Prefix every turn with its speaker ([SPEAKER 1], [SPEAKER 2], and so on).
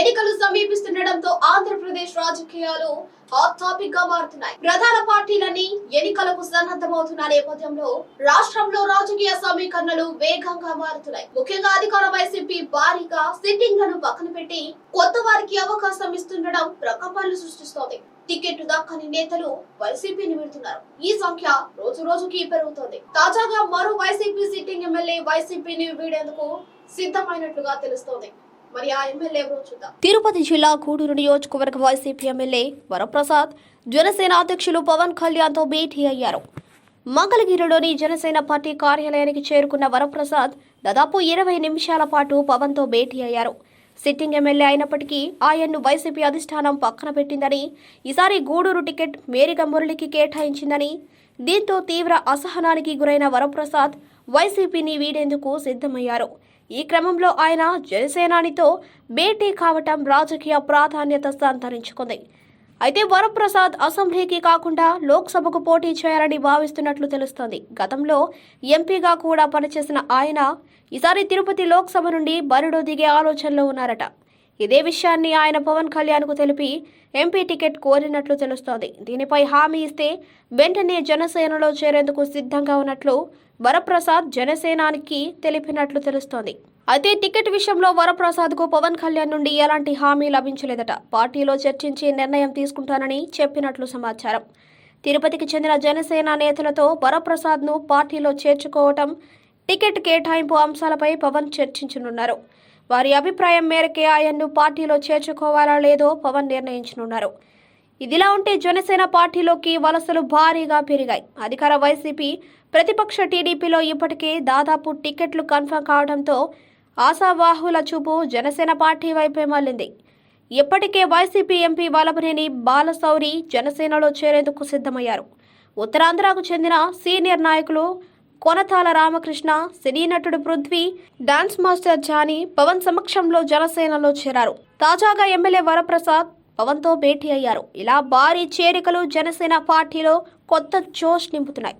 [SPEAKER 1] ఎన్నికలు సమీపిస్తుండటంతో ఆంధ్రప్రదేశ్ రాజకీయాలు హాట్ టాపిక్గా మారుతున్నాయి. ప్రధాన పార్టీలన్నీ ఎన్నికలకు సన్నద్ధమవుతున్న నేపథ్యంలో రాష్ట్రంలో రాజకీయ సమీకరణలు వేగంగా మారుతున్నాయి. ముఖ్యంగా అధికార వైసీపీ భారీగా సిట్టింగ్లను పక్కన పెట్టి కొత్త వారికి అవకాశం ఇస్తుండడం ప్రకంపనలు సృష్టిస్తోంది. టికెట్ దక్కని నేతలు వైసీపీని విడుతున్నారు. ఈ సంఖ్య రోజు రోజుకి పెరుగుతోంది. తాజాగా మరో వైసీపీ సిట్టింగ్ ఎమ్మెల్యే వైసీపీని వీడేందుకు సిద్ధమైనట్లుగా తెలుస్తోంది. మరి ఆ ఎమ్మెల్యే చూద్దాం.
[SPEAKER 2] తిరుపతి జిల్లా గూడూరు నియోజకవర్గ వైసీపీ ఎమ్మెల్యే వరప్రసాద్ జనసేన అధ్యక్షులు పవన్ కళ్యాణ్తో భేటీ అయ్యారు. మంగళగిరిలోని జనసేన పార్టీ కార్యాలయానికి చేరుకున్న వరప్రసాద్ దాదాపు ఇరవై నిమిషాల పాటు పవన్తో భేటీ అయ్యారు. సిట్టింగ్ ఎమ్మెల్యే అయినప్పటికీ ఆయన్ను వైసీపీ అధిష్టానం పక్కన పెట్టిందని ఈసారి గూడూరు టికెట్ మేరిగా మురళికి కేటాయించిందని దీంతో తీవ్ర అసహనానికి గురైన వరప్రసాద్ వైసీపీని వీడేందుకు సిద్ధమయ్యారు. ఈ క్రమంలో ఆయన జనసేనానితో భేటీ కావటం రాజకీయ ప్రాధాన్యత సంతరించుకుంది. అయితే వరప్రసాద్ అసెంబ్లీకి కాకుండా లోక్సభకు పోటీ చేయాలని భావిస్తున్నట్లు తెలుస్తోంది. గతంలో ఎంపీగా కూడా పనిచేసిన ఆయన ఈసారి తిరుపతి లోక్సభ నుండి బరిలో దిగే ఆలోచనలో ఉన్నారట. ఇదే విషయాన్ని ఆయన పవన్ కళ్యాణ్కు తెలిపి ఎంపీ టికెట్ కోరినట్లు తెలుస్తోంది. దీనిపై హామీ ఇస్తే వెంటనే జనసేనలో చేరేందుకు సిద్ధంగా ఉన్నట్లు వరప్రసాద్ జనసేనానికి తెలిపినట్లు తెలుస్తోంది. అయితే టికెట్ విషయంలో వరప్రసాద్కు పవన్ కళ్యాణ్ నుండి ఎలాంటి హామీ లభించలేదట. పార్టీలో చర్చించి నిర్ణయం తీసుకుంటానని చెప్పినట్లు సమాచారం. తిరుపతికి చెందిన జనసేన నేతలతో వరప్రసాద్ను పార్టీలో చేర్చుకోవటం టికెట్ కేటాయింపు అంశాలపై పవన్ చర్చించనున్నారు. వారి అభిప్రాయం మేరకే ఆయన్ను పార్టీలో చేర్చుకోవాలా లేదో పవన్ నిర్ణయించనున్నారు. ఇదిలా ఉంటే జనసేన పార్టీలోకి వలసలు భారీగా పెరిగాయి. అధికార వైసీపీ ప్రతిపక్ష టీడీపీలో ఇప్పటికే దాదాపు టికెట్లు కన్ఫర్మ్ కావడంతో ఆశావాహుల చూపు జనసేన పార్టీ వైపే మళ్ళింది. ఇప్పటికే వైసీపీ ఎంపీ వలభనేని బాలశౌరి జనసేనలో చేరేందుకు సిద్ధమయ్యారు. ఉత్తరాంధ్రకు చెందిన సీనియర్ నాయకులు కోనతాల రామకృష్ణ సినీ నటుడు పృథ్వీ డాన్స్ మాస్టర్ జానీ పవన్ సమక్షంలో జనసేనలో చేరారు. తాజాగా ఎమ్మెల్యే వరప్రసాద్ పవన్తో భేటీ అయ్యారు. ఇలా భారీ చేరికలు జనసేన పార్టీలో కొత్త జోష్ నింపుతున్నాయి.